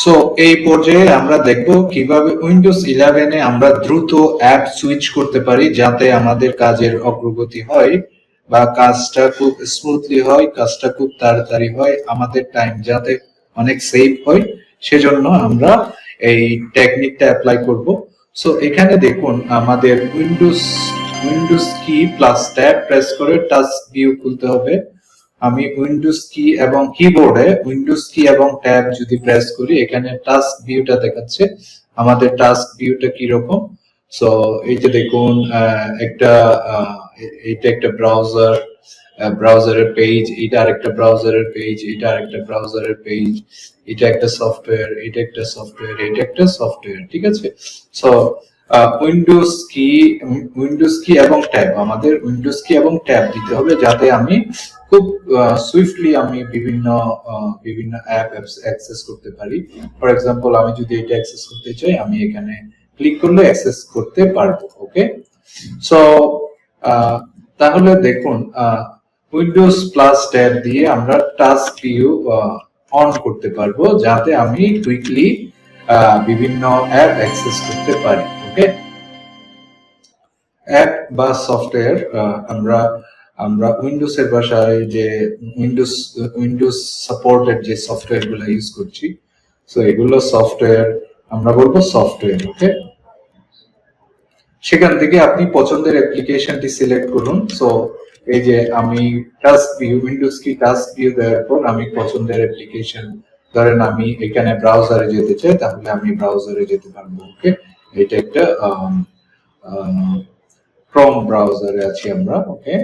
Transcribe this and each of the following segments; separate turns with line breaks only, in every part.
So এই পর্যায়ে আমরা দেখব কীভাবে উইন্ডোজ ইলেভেনে আমরা দ্রুত অ্যাপ সুইচ করতে পারি যাতে আমাদের কাজের অগ্রগতি হয় বা কাজটা খুব স্মুথলি হয়, কাজটা খুব তাড়াতাড়ি হয়, আমাদের টাইম যাতে অনেক সেভ হয়। সেজন্য আমরা এই টেকনিকটা অ্যাপ্লাই করব। সো এখানে দেখুন আমাদের Windows Windows key plus tab press করে টাচ ভিউ খুলতে হবে। আমি উইন্ডোজ কি এবং কিবোর্ডে উইন্ডোজ কি এবং ট্যাব যদি প্রেস করি, এখানে টাস্ক ভিউটা দেখাচ্ছে। আমাদের টাস্ক ভিউটা কি রকম সো এই যে দেখুন একটা এইটা একটা ব্রাউজার ব্রাউজারের পেজ এটা আরেকটা ব্রাউজারের পেজ এটা আরেকটা ব্রাউজারের পেজ এটা একটা সফটওয়্যার এটা একটা সফটওয়্যার এটা একটা সফটওয়্যার ঠিক আছে? সো উইন্ডোজ কি উইন্ডোজ কি এবং ট্যাব আমাদের উইন্ডোজ কি এবং ট্যাব দিতে হবে যাতে আমি খুব সুইফটলি আমি বিভিন্ন বিভিন্ন অ্যাপ অ্যাক্সেস করতে পারি। ফর এক্সাম্পল আমি যদি এটা অ্যাক্সেস করতে চাই, আমি এখানে ক্লিক করলে অ্যাক্সেস করতে পারব ওকে সো তাহলে দেখুন উইন্ডোজ প্লাস ট্যাব দিয়ে আমরা টাচ ভিউ অন করতে পারব, যাতে আমি কুইকলি বিভিন্ন অ্যাপ অ্যাক্সেস করতে পারি ওকে অ্যাপ বা সফটওয়্যার আমরা আমরা উইন্ডোজ এর ভাষায় যে উইন্ডোজ উইন্ডোজ সাপোর্টেড যে সফটওয়্যারগুলো ইউজ করছি সো এগুলো সফটওয়্যার আমরা বলব সফটওয়্যার ওকে সেখান থেকে আপনি পছন্দের অ্যাপ্লিকেশনটি সিলেক্ট করুন সো এই যে আমি task view Windows key task view দেওয়ার পর আমি পছন্দের অ্যাপ্লিকেশন ধরেন আমি এখানে ব্রাউজারে যেতে চাই, তাহলে আমি ব্রাউজারে যেতে পারব ওকে এটা একটা ক্রোম ব্রাউজারে আছি আমরা okay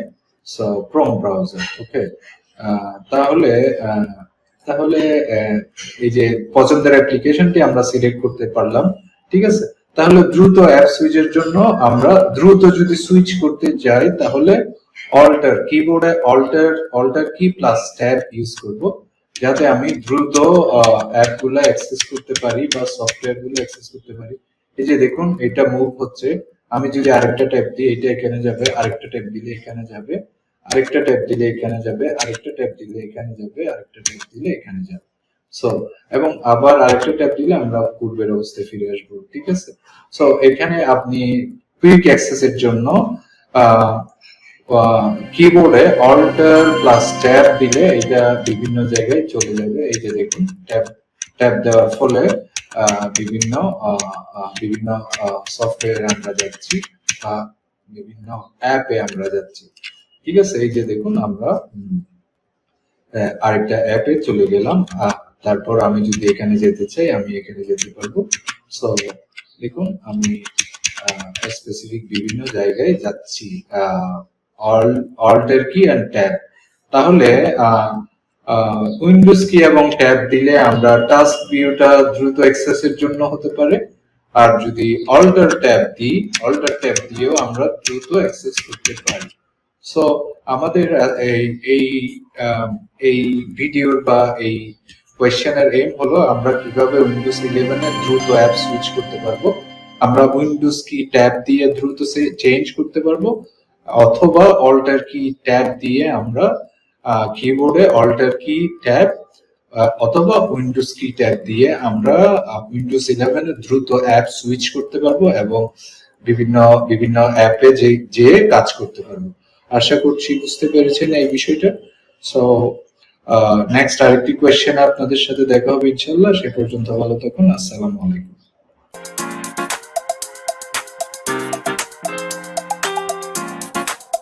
so Chrome browser okay তাহলে তাহলে এই যে পছন্দের অ্যাপ্লিকেশনটি আমরা সিলেক্ট করতে পারলাম, ঠিক আছে? তাহলে দ্রুত অ্যাপ সুইচের জন্য আমরা দ্রুত যদি সুইচ করতে যাই, তাহলে অল্টার কিবোর্ডে alt alt key plus tab use করব, যাতে আমি দ্রুত অ্যাপগুলো অ্যাক্সেস করতে পারি বা সফটওয়্যারগুলো অ্যাক্সেস করতে পারি। এই যে দেখুন, এটা মুভ হচ্ছে। আমি যদি আরেকটা ট্যাব দিই, এটা এখানে যাবে, আরেকটা ট্যাব দিলে এখানে যাবে। আরেকটা ট্যাব দিলে এখানে যাবে, আরেকটা ট্যাব দিলে এখানে যাবে, আরেকটা ট্যাব দিলে এখানে যাবে। সো এবং আবার আরেকটা ট্যাব দিলে আমরা পূর্বের অবস্থায় ফিরে আসব, ঠিক আছে? সো এখানে আপনি কুইক অ্যাক্সেসের জন্য কিবোর্ডে অল্টার প্লাস ট্যাব দিলে এটা বিভিন্ন জায়গায় চলে যাবে। এই যে দেখুন ট্যাব ট্যাব দেওয়ার ফলে বিভিন্ন বিভিন্ন সফটওয়্যার আমরা যাচ্ছি বা বিভিন্ন অ্যাপে আমরা যাচ্ছি। ঠিক আছে, এই যে দেখুন আমরা আরেকটা অ্যাপে চলে গেলাম। তারপর আমি যদি এখানে যেতে চাই, আমি এখানে যেতে পারব। সো দেখুন, আমি স্পেসিফিক বিভিন্ন জায়গায় যাচ্ছি। অল্টার কি অ্যান্ড ট্যাব তাহলে উইন্ডোজ কি এবং ট্যাব দিলে আমরা টাস্ক ভিউটা দ্রুত অ্যাক্সেসের জন্য হতে পারে। আর যদি অল্টার ট্যাব দিই অল্টার ট্যাব দিয়েও আমরা দ্রুত অ্যাক্সেস করতে পারি। সো আমাদের এই এই এই ভিডিওর বা এই কোয়েশ্চেনের এম হলো আমরা কীভাবে উইন্ডোজ ইলেভেনে দ্রুত অ্যাপ সুইচ করতে পারব। আমরা উইন্ডোজ কি ট্যাব দিয়ে দ্রুত সে চেঞ্জ করতে পারব, অথবা অল্টার কি ট্যাব দিয়ে আমরা কিবোর্ডে অল্টার কি ট্যাব অথবা উইন্ডোজ কি ট্যাব দিয়ে আমরা উইন্ডোজ ইলেভেনে দ্রুত অ্যাপ সুইচ করতে পারব এবং বিভিন্ন বিভিন্ন অ্যাপে যে যে কাজ করতে পারব। আশা করছি বুঝতে পেরেছেন এই বিষয়টা। সো নেক্সট আরেকটি কোয়েশ্চেন আপনাদের সাথে দেখা হবে ইনশাল্লাহ সে পর্যন্ত ভালো থাকুন। আসসালামু আলাইকুম।